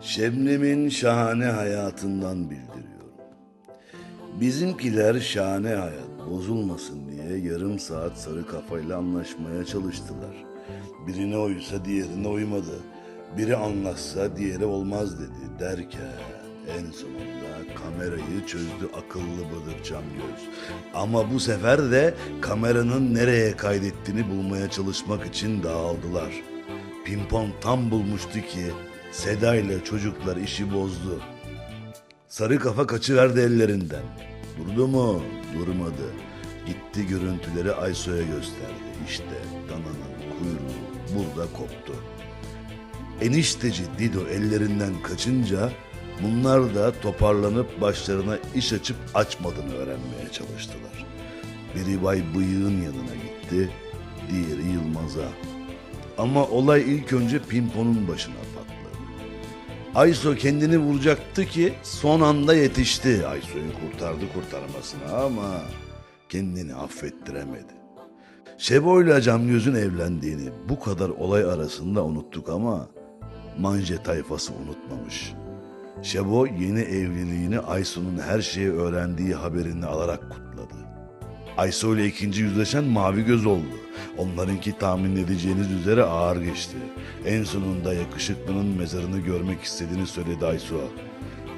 Şebnem'in şahane hayatından bildiriyorum. Bizimkiler şahane hayat bozulmasın diye yarım saat sarı kafayla anlaşmaya çalıştılar. Birine uysa diğerine uymadı. Biri anlaşsa diğeri olmaz dedi derken en sonunda kamerayı çözdü akıllı Bıdırcan Göz. Ama bu sefer de kameranın nereye kaydettiğini bulmaya çalışmak için dağıldılar. Pimpon tam bulmuştu ki Seda ile çocuklar işi bozdu. Sarı kafa kaçıverdi ellerinden. Durdu mu? Durmadı. Gitti görüntüleri Ayso'ya gösterdi. İşte dananın kuyruğu burada koptu. Enişteci Dido ellerinden kaçınca bunlar da toparlanıp başlarına iş açıp açmadığını öğrenmeye çalıştılar. Biri Bay Bıyık'ın yanına gitti, diğeri Yılmaz'a. Ama olay ilk önce Pimpon'un başına. Ayso kendini vuracaktı ki son anda yetişti. Ayso'yu kurtardı kurtarmasına ama kendini affettiremedi. Şebo ile Camgöz'ün evlendiğini bu kadar olay arasında unuttuk ama Manje tayfası unutmamış. Şebo yeni evliliğini Ayso'nun her şeyi öğrendiği haberini alarak kutladı. Ayso ile ikinci yüzleşen Mavi Göz oldu. Onlarınki tahmin edeceğiniz üzere ağır geçti. En sonunda yakışıklının mezarını görmek istediğini söyledi Ayso.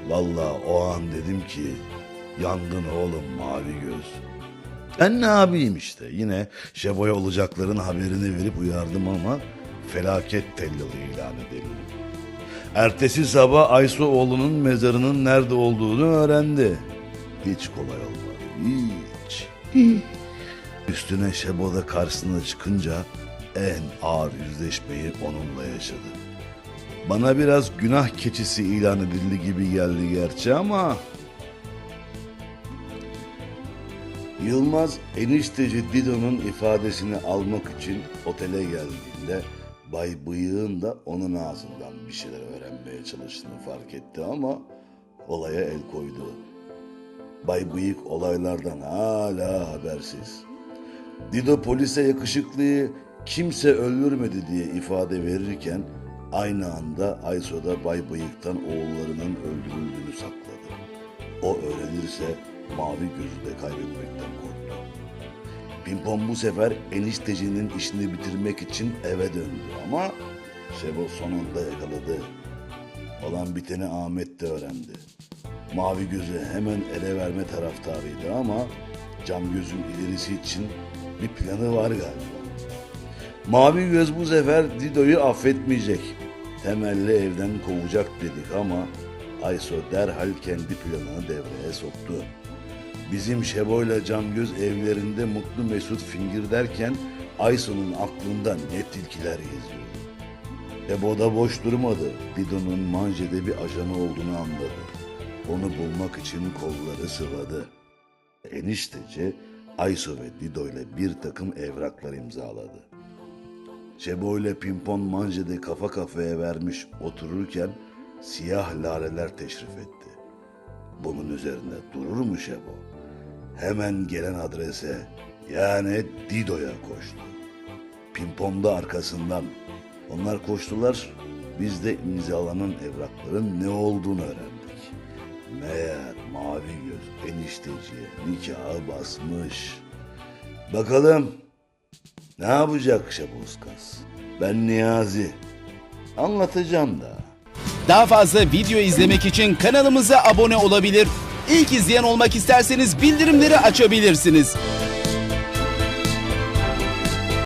Valla o an dedim ki yandın oğlum Mavi Göz. Ben ne abiyim işte. Yine Şebo'ya olacakların haberini verip uyardım ama felaket tellalı ilan edildi. Ertesi sabah Aysu oğlunun mezarının nerede olduğunu öğrendi. Hiç kolay olmadı. Hiç. Üstüne Şebo da karşısına çıkınca en ağır yüzleşmeyi onunla yaşadı. Bana biraz günah keçisi ilan edildi gibi geldi gerçi ama Yılmaz enişteci Dido'nun ifadesini almak için otele geldiğinde Bay Bıyık'ın da onun ağzından bir şeyler öğrenmeye çalıştığını fark etti ama olaya el koydu. Bay Bıyık olaylardan hala habersiz. Dido polise yakışıklıyı kimse öldürmedi diye ifade verirken aynı anda Ayso da Bay Bıyık'tan oğullarının öldürüldüğünü sakladı. O öğrenirse mavi gözü de kaybetmekten korktu. Pimpon bu sefer eniştecinin işini bitirmek için eve döndü ama Şebo sonunda yakaladı. Olan biteni Ahmet de öğrendi. Mavi gözü hemen ele verme taraftarıydı ama cam gözün ilerisi için bir planı var galiba. Mavi göz bu sefer Dido'yu affetmeyecek. Temelli evden kovacak dedik ama Ayso derhal kendi planını devreye soktu. Bizim Şebo'yla Camgöz evlerinde mutlu mesut fingir derken Ayso'nun aklında ne tilkiler geziyordu. Şebo da boş durmadı. Dido'nun Manje'de bir ajanı olduğunu anladı. Onu bulmak için kolları sıvadı. Enişteci Ayso ve Dido ile bir takım evraklar imzaladı. Şebo ile Pimpon Manje'de kafa kafaya vermiş otururken siyah lareler teşrif etti. Bunun üzerine durur mu Şebo? Hemen gelen adrese yani Dido'ya koştu. Pimpon da arkasından. Onlar koştular, biz de imzalanan evrakların ne olduğunu öğrendik. Meğer mavi göz enişteciye nikahı basmış. Bakalım ne yapacak Şabuzkaz? Ben Niyazi. Anlatacağım da. Daha fazla video izlemek için kanalımıza abone olabilir. İlk izleyen olmak isterseniz bildirimleri açabilirsiniz.